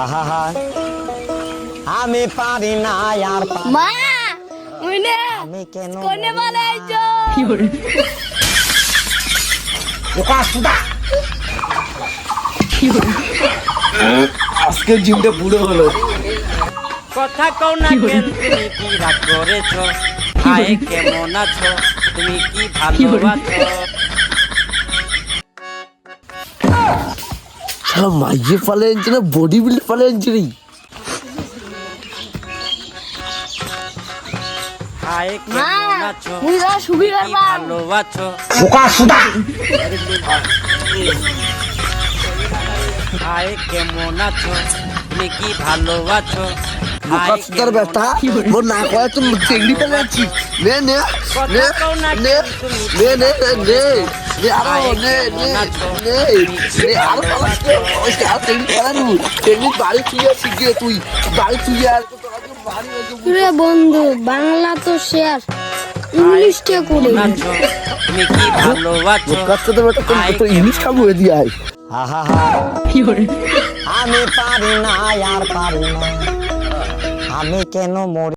আহা আমি পারি না আর মা মুইনে আমি কেন কোনে বলে আইছো? ওকা সুদা। আজকে জিমটা পুরো হলো। কথা কও না কেন তুমি কি রাগ করেছ? হায় কেমন আছো? তুমি কি ভালো আছো മയ്യ പലഞ്ചിന് ബോഡി ബിൽഡ് പലഞ്ചിന് কেমন আছো তুমি কি ভালো আছো বেটা মোর না কয় তো চেংড়ি পেলে আছি নে নে নে নে নে নে নে নে আরও নে নে নে নে আরও পালাস ওই আর চেংড়ি পেলানু চেংড়ি বাড়ি তুই। বাড়ি তুই আর তো রে বন্ধু বাংলা তো শেয়ার ইংলিশটা করে? কি ভালো আছো বোকা সুতার বেটা তোর ইংলিশ খাব দিয়ে আয়। আহা আমি পারি না আর পারি না। আমি কেন মরি?